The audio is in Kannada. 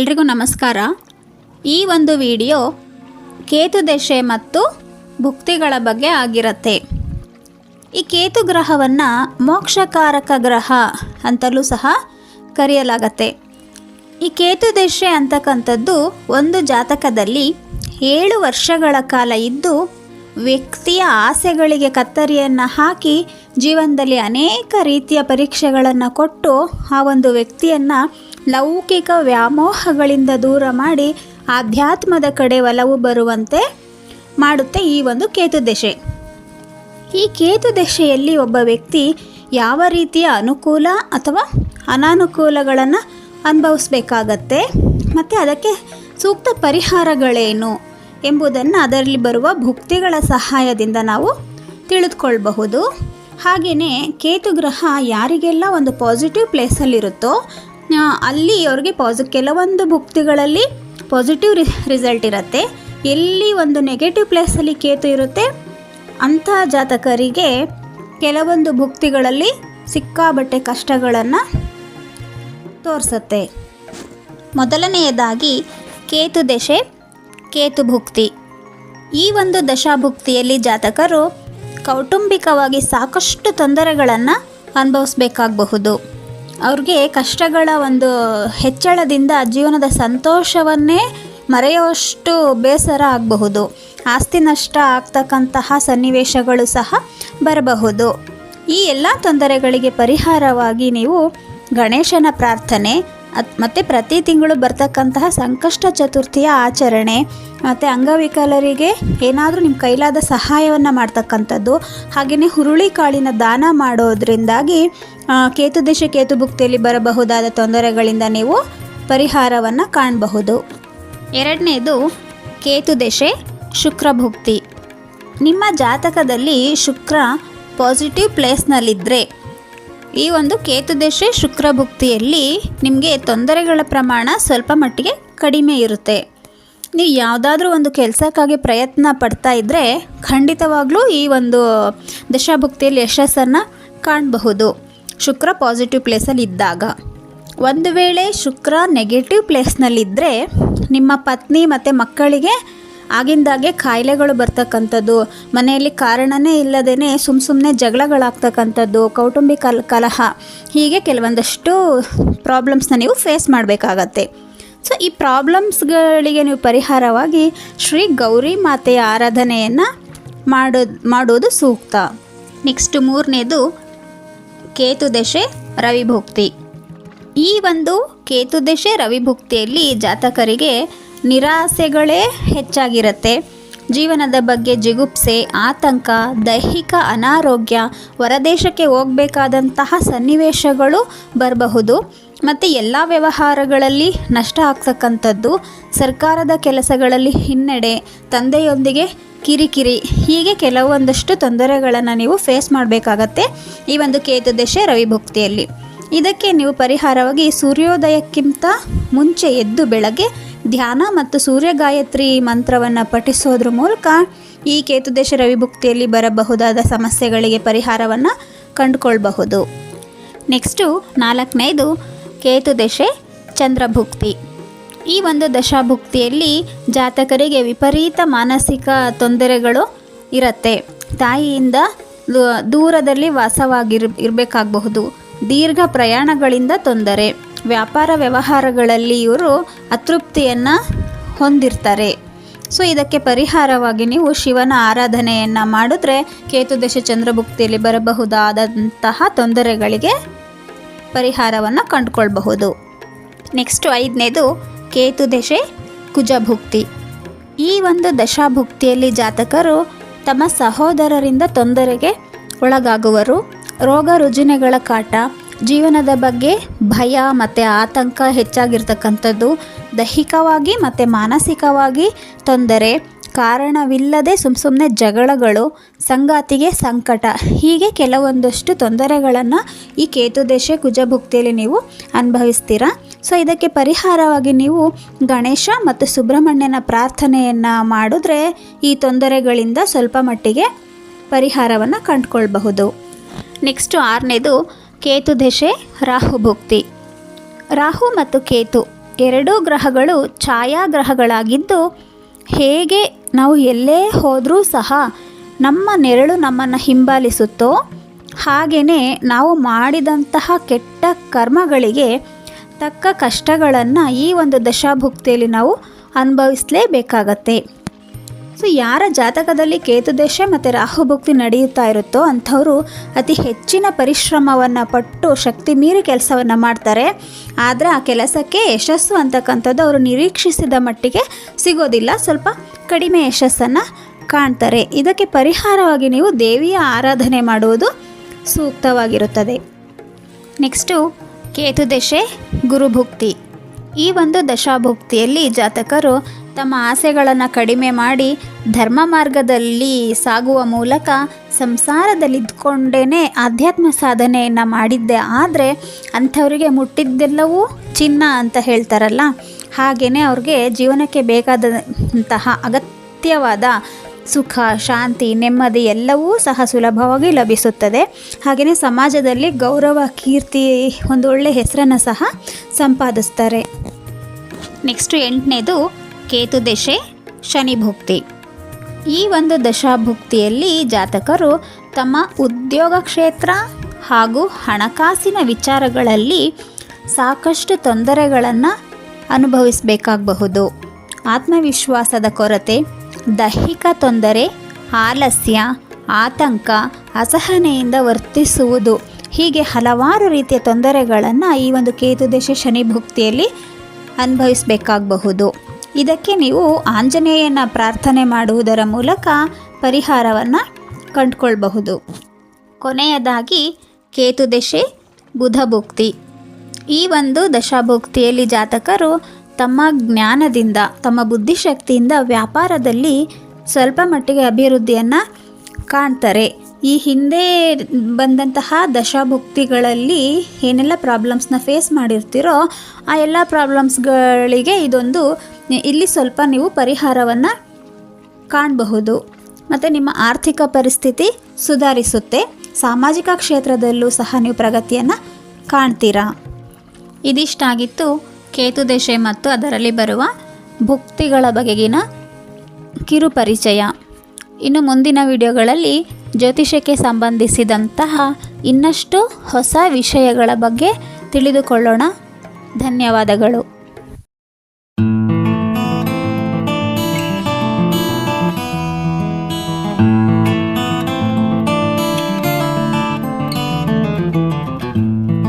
ಎಲ್ರಿಗೂ ನಮಸ್ಕಾರ. ಈ ಒಂದು ವಿಡಿಯೋ ಕೇತು ದಶೆ ಮತ್ತು ಭುಕ್ತಿಗಳ ಬಗ್ಗೆ ಆಗಿರುತ್ತೆ. ಈ ಕೇತು ಗ್ರಹವನ್ನು ಮೋಕ್ಷಕಾರಕ ಗ್ರಹ ಅಂತಲೂ ಸಹ ಕರೆಯಲಾಗತ್ತೆ. ಈ ಕೇತು ದಶೆ ಅಂತಕ್ಕಂಥದ್ದು ಒಂದು ಜಾತಕದಲ್ಲಿ ಏಳು ವರ್ಷಗಳ ಕಾಲ ಇದ್ದು ವ್ಯಕ್ತಿಯ ಆಸೆಗಳಿಗೆ ಕತ್ತರಿಯನ್ನು ಹಾಕಿ ಜೀವನದಲ್ಲಿ ಅನೇಕ ರೀತಿಯ ಪರೀಕ್ಷೆಗಳನ್ನು ಕೊಟ್ಟು ಆ ಒಂದು ವ್ಯಕ್ತಿಯನ್ನು ಲೌಕಿಕ ವ್ಯಾಮೋಹಗಳಿಂದ ದೂರ ಮಾಡಿ ಆಧ್ಯಾತ್ಮದ ಕಡೆ ಒಲವು ಬರುವಂತೆ ಮಾಡುತ್ತೆ ಈ ಒಂದು ಕೇತು ದಶೆ. ಈ ಕೇತು ದಶೆಯಲ್ಲಿ ಒಬ್ಬ ವ್ಯಕ್ತಿ ಯಾವ ರೀತಿಯ ಅನುಕೂಲ ಅಥವಾ ಅನಾನುಕೂಲಗಳನ್ನು ಅನುಭವಿಸ್ಬೇಕಾಗತ್ತೆ ಮತ್ತು ಅದಕ್ಕೆ ಸೂಕ್ತ ಪರಿಹಾರಗಳೇನು ಎಂಬುದನ್ನು ಅದರಲ್ಲಿ ಬರುವ ಭುಕ್ತಿಗಳ ಸಹಾಯದಿಂದ ನಾವು ತಿಳಿದುಕೊಳ್ಬಹುದು. ಹಾಗೆಯೇ ಕೇತು ಗ್ರಹ ಯಾರಿಗೆಲ್ಲ ಒಂದು ಪಾಸಿಟಿವ್ ಪ್ಲೇಸಲ್ಲಿರುತ್ತೋ ಅಲ್ಲಿ ಅವ್ರಿಗೆ ಪಾಸಿ ಕೆಲವೊಂದು ಭುಕ್ತಿಗಳಲ್ಲಿ ಪಾಸಿಟಿವ್ ರಿಸಲ್ಟ್ ಇರುತ್ತೆ. ಎಲ್ಲಿ ಒಂದು ನೆಗೆಟಿವ್ ಪ್ಲೇಸಲ್ಲಿ ಕೇತು ಇರುತ್ತೆ, ಅಂಥ ಜಾತಕರಿಗೆ ಕೆಲವೊಂದು ಭುಕ್ತಿಗಳಲ್ಲಿ ಸಿಕ್ಕಾಬಟ್ಟೆ ಕಷ್ಟಗಳನ್ನು ತೋರಿಸುತ್ತೆ. ಮೊದಲನೆಯದಾಗಿ ಕೇತು ದಶೆ, ಕೇತು ಭುಕ್ತಿ. ಈ ಒಂದು ದಶಾಭುಕ್ತಿಯಲ್ಲಿ ಜಾತಕರು ಕೌಟುಂಬಿಕವಾಗಿ ಸಾಕಷ್ಟು ತೊಂದರೆಗಳನ್ನು ಅನುಭವಿಸ್ಬೇಕಾಗಬಹುದು. ಅವ್ರಿಗೆ ಕಷ್ಟಗಳ ಒಂದು ಹೆಚ್ಚಳದಿಂದ ಜೀವನದ ಸಂತೋಷವನ್ನೇ ಮರೆಯುವಷ್ಟು ಬೇಸರ ಆಗಬಹುದು. ಆಸ್ತಿ ನಷ್ಟ ಆಗ್ತಕ್ಕಂತಹ ಸನ್ನಿವೇಶಗಳು ಸಹ ಬರಬಹುದು. ಈ ಎಲ್ಲ ತೊಂದರೆಗಳಿಗೆ ಪರಿಹಾರವಾಗಿ ನೀವು ಗಣೇಶನ ಪ್ರಾರ್ಥನೆ ಮತ್ತು ಪ್ರತಿ ತಿಂಗಳು ಬರ್ತಕ್ಕಂತಹ ಸಂಕಷ್ಟ ಚತುರ್ಥಿಯ ಆಚರಣೆ, ಮತ್ತು ಅಂಗವಿಕಲರಿಗೆ ಏನಾದರೂ ನಿಮ್ಮ ಕೈಲಾದ ಸಹಾಯವನ್ನು ಮಾಡ್ತಕ್ಕಂಥದ್ದು ಹಾಗೆಯೇ ಹುರುಳಿ ಕಾಳಿನ ದಾನ ಮಾಡೋದ್ರಿಂದಾಗಿ ಕೇತು ದೇಶ ಕೇತು ಭುಕ್ತಿಯಲ್ಲಿ ಬರಬಹುದಾದ ತೊಂದರೆಗಳಿಂದ ನೀವು ಪರಿಹಾರವನ್ನು ಕಾಣಬಹುದು. ಎರಡನೇದು ಕೇತು ದೇಶೆ ಶುಕ್ರ ಭುಕ್ತಿ. ನಿಮ್ಮ ಜಾತಕದಲ್ಲಿ ಶುಕ್ರ ಪಾಸಿಟಿವ್ ಪ್ಲೇಸ್ನಲ್ಲಿದ್ದರೆ ಈ ಒಂದು ಕೇತುದಶೆ ಶುಕ್ರ ಭುಕ್ತಿಯಲ್ಲಿ ನಿಮಗೆ ತೊಂದರೆಗಳ ಪ್ರಮಾಣ ಸ್ವಲ್ಪ ಮಟ್ಟಿಗೆ ಕಡಿಮೆ ಇರುತ್ತೆ. ನೀವು ಯಾವುದಾದ್ರೂ ಒಂದು ಕೆಲಸಕ್ಕಾಗಿ ಪ್ರಯತ್ನ ಪಡ್ತಾ ಇದ್ದರೆ ಖಂಡಿತವಾಗ್ಲೂ ಈ ಒಂದು ದಶಾಭುಕ್ತಿಯಲ್ಲಿ ಯಶಸ್ಸನ್ನು ಕಾಣಬಹುದು. ಶುಕ್ರ ಪಾಸಿಟಿವ್ ಪ್ಲೇಸಲ್ಲಿ ಇದ್ದಾಗ. ಒಂದು ವೇಳೆ ಶುಕ್ರ ನೆಗೆಟಿವ್ ಪ್ಲೇಸ್ನಲ್ಲಿದ್ದರೆ ನಿಮ್ಮ ಪತ್ನಿ ಮತ್ತು ಮಕ್ಕಳಿಗೆ ಆಗಿಂದಾಗೆ ಕಾಯಿಲೆಗಳು ಬರ್ತಕ್ಕಂಥದ್ದು. ಮನೆಯಲ್ಲಿ ಕಾರಣನೇ ಇಲ್ಲದೇ ಸುಮ್ಮ ಸುಮ್ಮನೆ ಜಗಳಗಳಾಗ್ತಕ್ಕಂಥದ್ದು, ಕೌಟುಂಬಿಕ ಕಲಹ. ಹೀಗೆ ಕೆಲವೊಂದಷ್ಟು ಪ್ರಾಬ್ಲಮ್ಸ್ನ ನೀವು ಫೇಸ್ ಮಾಡಬೇಕಾಗತ್ತೆ. ಸೊ ಈ ಪ್ರಾಬ್ಲಮ್ಸ್ಗಳಿಗೆ ನೀವು ಪರಿಹಾರವಾಗಿ ಶ್ರೀ ಗೌರಿ ಮಾತೆಯ ಆರಾಧನೆಯನ್ನು ಮಾಡೋದು ಮಾಡೋದು ಸೂಕ್ತ. ನೆಕ್ಸ್ಟ್ ಮೂರನೇದು ಕೇತು ದಶೆ ರವಿಭುಕ್ತಿ. ಈ ಒಂದು ಕೇತು ದಶೆ ರವಿಭುಕ್ತಿಯಲ್ಲಿ ಜಾತಕರಿಗೆ ನಿರಾಸೆಗಳೇ ಹೆಚ್ಚಾಗಿರುತ್ತೆ. ಜೀವನದ ಬಗ್ಗೆ ಜಿಗುಪ್ಸೆ, ಆತಂಕ, ದೈಹಿಕ ಅನಾರೋಗ್ಯ, ಹೊರದೇಶಕ್ಕೆ ಹೋಗಬೇಕಾದಂತಹ ಸನ್ನಿವೇಶಗಳು ಬರಬಹುದು. ಮತ್ತು ಎಲ್ಲ ವ್ಯವಹಾರಗಳಲ್ಲಿ ನಷ್ಟ ಆಗ್ತಕ್ಕಂಥದ್ದು ಸರ್ಕಾರದ ಕೆಲಸಗಳಲ್ಲಿ ಹಿನ್ನಡೆ, ತಂದೆಯೊಂದಿಗೆ ಕಿರಿಕಿರಿ, ಹೀಗೆ ಕೆಲವೊಂದಷ್ಟು ತೊಂದರೆಗಳನ್ನು ನೀವು ಫೇಸ್ ಮಾಡಬೇಕಾಗತ್ತೆ ಈ ಒಂದು ಕೇತು ದಶೆ ರವಿಭುಕ್ತಿಯಲ್ಲಿ ಇದಕ್ಕೆ ನೀವು ಪರಿಹಾರವಾಗಿ ಸೂರ್ಯೋದಯಕ್ಕಿಂತ ಮುಂಚೆ ಎದ್ದು ಬೆಳಗ್ಗೆ ಧ್ಯಾನ ಮತ್ತು ಸೂರ್ಯ ಗಾಯತ್ರಿ ಮಂತ್ರವನ್ನು ಪಠಿಸೋದ್ರ ಮೂಲಕ ಈ ಕೇತುದೇಶ ರವಿಭುಕ್ತಿಯಲ್ಲಿ ಬರಬಹುದಾದ ಸಮಸ್ಯೆಗಳಿಗೆ ಪರಿಹಾರವನ್ನು ಕಂಡುಕೊಳ್ಬಹುದು. ನೆಕ್ಸ್ಟು ನಾಲ್ಕನೇದು ಕೇತುದೆಶೆ ಚಂದ್ರಭುಕ್ತಿ. ಈ ಒಂದು ದಶಾಭುಕ್ತಿಯಲ್ಲಿ ಜಾತಕರಿಗೆ ವಿಪರೀತ ಮಾನಸಿಕ ತೊಂದರೆಗಳು ಇರುತ್ತೆ. ತಾಯಿಯಿಂದ ದೂರದಲ್ಲಿ ವಾಸವಾಗಿರ್, ಇರಬೇಕಾಗಬಹುದು. ದೀರ್ಘ ಪ್ರಯಾಣಗಳಿಂದ ತೊಂದರೆ. ವ್ಯಾಪಾರ ವ್ಯವಹಾರಗಳಲ್ಲಿ ಇವರು ಅತೃಪ್ತಿಯನ್ನು ಹೊಂದಿರ್ತಾರೆ. ಸೊ ಇದಕ್ಕೆ ಪರಿಹಾರವಾಗಿ ನೀವು ಶಿವನ ಆರಾಧನೆಯನ್ನು ಮಾಡಿದ್ರೆ ಕೇತುದಶ ಚಂದ್ರಭುಕ್ತಿಯಲ್ಲಿ ಬರಬಹುದಾದಂತಹ ತೊಂದರೆಗಳಿಗೆ ಪರಿಹಾರವನ್ನು ಕಂಡುಕೊಳ್ಬಹುದು. ನೆಕ್ಸ್ಟು ಐದನೇದು ಕೇತು ದಶೆ ಕುಜಭುಕ್ತಿ. ಈ ಒಂದು ದಶಾಭುಕ್ತಿಯಲ್ಲಿ ಜಾತಕರು ತಮ್ಮ ಸಹೋದರರಿಂದ ತೊಂದರೆಗೆ ಒಳಗಾಗುವರು. ರೋಗ ರುಜಿನಗಳ ಕಾಟ ಜೀವನದ ಬಗ್ಗೆ ಭಯ ಮತ್ತು ಆತಂಕ ಹೆಚ್ಚಾಗಿರ್ತಕ್ಕಂಥದ್ದು, ದೈಹಿಕವಾಗಿ ಮತ್ತು ಮಾನಸಿಕವಾಗಿ ತೊಂದರೆ ಕಾರಣವಿಲ್ಲದೆ ಸುಮ್ಮ ಸುಮ್ಮನೆ ಜಗಳಗಳು, ಸಂಗಾತಿಗೆ ಸಂಕಟ, ಹೀಗೆ ಕೆಲವೊಂದಷ್ಟು ತೊಂದರೆಗಳನ್ನು ಈ ಕೇತುದೇಶ ಕುಜಭುಕ್ತಿಯಲ್ಲಿ ನೀವು ಅನುಭವಿಸ್ತೀರ? ಸೊ ಇದಕ್ಕೆ ಪರಿಹಾರವಾಗಿ ನೀವು ಗಣೇಶ ಮತ್ತು ಸುಬ್ರಹ್ಮಣ್ಯನ ಪ್ರಾರ್ಥನೆಯನ್ನು ಮಾಡಿದ್ರೆ ಈ ತೊಂದರೆಗಳಿಂದ ಸ್ವಲ್ಪ ಮಟ್ಟಿಗೆ ಪರಿಹಾರವನ್ನು ಕಂಡುಕೊಳ್ಬಹುದು. ನೆಕ್ಸ್ಟು ಆರನೇದು ಕೇತು ದಶೆ, ರಾಹು ಭುಕ್ತಿ. ರಾಹು ಮತ್ತು ಕೇತು ಎರಡೂ ಗ್ರಹಗಳು ಛಾಯಾಗ್ರಹಗಳಾಗಿದ್ದು, ಹೇಗೆ ನಾವು ಎಲ್ಲೇ ಹೋದರೂ ಸಹ ನಮ್ಮ ನೆರಳು ನಮ್ಮನ್ನು ಹಿಂಬಾಲಿಸುತ್ತೋ ಹಾಗೆಯೇ ನಾವು ಮಾಡಿದಂತಹ ಕೆಟ್ಟ ಕರ್ಮಗಳಿಗೆ ತಕ್ಕ ಕಷ್ಟಗಳನ್ನು ಈ ಒಂದು ದಶಾಭುಕ್ತಿಯಲ್ಲಿ ನಾವು ಅನುಭವಿಸಲೇಬೇಕಾಗತ್ತೆ. ಸೊ ಯಾರ ಜಾತಕದಲ್ಲಿ ಕೇತುದಶ ಮತ್ತು ರಾಹುಭುಕ್ತಿ ನಡೆಯುತ್ತಾ ಇರುತ್ತೋ ಅಂಥವರು ಅತಿ ಹೆಚ್ಚಿನ ಪರಿಶ್ರಮವನ್ನು ಪಟ್ಟು ಶಕ್ತಿ ಮೀರಿ ಕೆಲಸವನ್ನು ಮಾಡ್ತಾರೆ. ಆದರೆ ಆ ಕೆಲಸಕ್ಕೆ ಯಶಸ್ಸು ಅಂತಕ್ಕಂಥದ್ದು ಅವರು ನಿರೀಕ್ಷಿಸಿದ ಮಟ್ಟಿಗೆ ಸಿಗೋದಿಲ್ಲ. ಸ್ವಲ್ಪ ಕಡಿಮೆ ಯಶಸ್ಸನ್ನು ಕಾಣ್ತಾರೆ. ಇದಕ್ಕೆ ಪರಿಹಾರವಾಗಿ ನೀವು ದೇವಿಯ ಆರಾಧನೆ ಮಾಡುವುದು ಸೂಕ್ತವಾಗಿರುತ್ತದೆ. ನೆಕ್ಸ್ಟು ಕೇತುದಶೆ ಗುರುಭುಕ್ತಿ. ಈ ಒಂದು ದಶಾಭುಕ್ತಿಯಲ್ಲಿ ಜಾತಕರು ತಮ್ಮ ಆಸೆಗಳನ್ನು ಕಡಿಮೆ ಮಾಡಿ ಧರ್ಮ ಮಾರ್ಗದಲ್ಲಿ ಸಾಗುವ ಮೂಲಕ ಸಂಸಾರದಲ್ಲಿದ್ದುಕೊಂಡೇ ಆಧ್ಯಾತ್ಮ ಸಾಧನೆಯನ್ನು ಮಾಡಿದ್ದೆ. ಆದರೆ ಅಂಥವರಿಗೆ ಮುಟ್ಟಿದ್ದೆಲ್ಲವೂ ಚಿನ್ನ ಅಂತ ಹೇಳ್ತಾರಲ್ಲ ಹಾಗೆಯೇ ಅವ್ರಿಗೆ ಜೀವನಕ್ಕೆ ಬೇಕಾದಂತಹ ಅಗತ್ಯವಾದ ಸುಖ, ಶಾಂತಿ, ನೆಮ್ಮದಿ ಎಲ್ಲವೂ ಸಹ ಸುಲಭವಾಗಿ ಲಭಿಸುತ್ತದೆ. ಹಾಗೆಯೇ ಸಮಾಜದಲ್ಲಿ ಗೌರವ, ಕೀರ್ತಿ ಒಂದು ಒಳ್ಳೆಯ ಹೆಸರನ್ನು ಸಹ ಸಂಪಾದಿಸ್ತಾರೆ. ನೆಕ್ಸ್ಟು ಎಂಟನೇದು ಕೇತು ದಶೆ, ಶನಿ ಭುಕ್ತಿ. ಈ ಒಂದು ದಶಾಭುಕ್ತಿಯಲ್ಲಿ ಜಾತಕರು ತಮ್ಮ ಉದ್ಯೋಗ ಕ್ಷೇತ್ರ ಹಾಗೂ ಹಣಕಾಸಿನ ವಿಚಾರಗಳಲ್ಲಿ ಸಾಕಷ್ಟು ತೊಂದರೆಗಳನ್ನು ಅನುಭವಿಸಬೇಕಾಗಬಹುದು. ಆತ್ಮವಿಶ್ವಾಸದ ಕೊರತೆ, ದೈಹಿಕ ತೊಂದರೆ, ಆಲಸ್ಯ, ಆತಂಕ, ಅಸಹನೆಯಿಂದ ವರ್ತಿಸುವುದು ಹೀಗೆ ಹಲವಾರು ರೀತಿಯ ತೊಂದರೆಗಳನ್ನು ಈ ಒಂದು ಕೇತುದೇಶ ಶನಿ ಭುಕ್ತಿಯಲ್ಲಿ ಅನುಭವಿಸಬೇಕಾಗಬಹುದು. ಇದಕ್ಕೆ ನೀವು ಆಂಜನೇಯನ ಪ್ರಾರ್ಥನೆ ಮಾಡುವುದರ ಮೂಲಕ ಪರಿಹಾರವನ್ನು ಕಂಡುಕೊಳ್ಬಹುದು. ಕೊನೆಯದಾಗಿ ಕೇತುದಶೆ ಬುಧಭುಕ್ತಿ ಈ ಒಂದು ದಶಾಭುಕ್ತಿಯಲ್ಲಿ ಜಾತಕರು ತಮ್ಮ ಜ್ಞಾನದಿಂದ, ತಮ್ಮ ಬುದ್ಧಿಶಕ್ತಿಯಿಂದ ವ್ಯಾಪಾರದಲ್ಲಿ ಸ್ವಲ್ಪ ಮಟ್ಟಿಗೆ ಅಭಿವೃದ್ಧಿಯನ್ನು ಕಾಣ್ತಾರೆ. ಈ ಹಿಂದೆ ಬಂದಂತಹ ದಶಾಭುಕ್ತಿಗಳಲ್ಲಿ ಏನೆಲ್ಲ ಪ್ರಾಬ್ಲಮ್ಸ್ನ ಫೇಸ್ ಮಾಡಿರ್ತೀರೋ ಆ ಎಲ್ಲ ಪ್ರಾಬ್ಲಮ್ಸ್ಗಳಿಗೆ ಇದೊಂದು, ಇಲ್ಲಿ ಸ್ವಲ್ಪ ನೀವು ಪರಿಹಾರವನ್ನು ಕಾಣಬಹುದು. ಮತ್ತು ನಿಮ್ಮ ಆರ್ಥಿಕ ಪರಿಸ್ಥಿತಿ ಸುಧಾರಿಸುತ್ತೆ. ಸಾಮಾಜಿಕ ಕ್ಷೇತ್ರದಲ್ಲೂ ಸಹ ನೀವು ಪ್ರಗತಿಯನ್ನು ಕಾಣ್ತೀರಾ. ಇದಿಷ್ಟಾಗಿತ್ತು ಕೇತುದೆಶೆ ಮತ್ತು ಅದರಲ್ಲಿ ಬರುವ ಭುಕ್ತಿಗಳ ಬಗೆಗಿನ ಕಿರು ಪರಿಚಯ ಇನ್ನು ಮುಂದಿನ ವಿಡಿಯೋಗಳಲ್ಲಿ ಜ್ಯೋತಿಷಕ್ಕೆ ಸಂಬಂಧಿಸಿದಂತಹ ಇನ್ನಷ್ಟು ಹೊಸ ವಿಷಯಗಳ ಬಗ್ಗೆ ತಿಳಿದುಕೊಳ್ಳೋಣ. ಧನ್ಯವಾದಗಳು.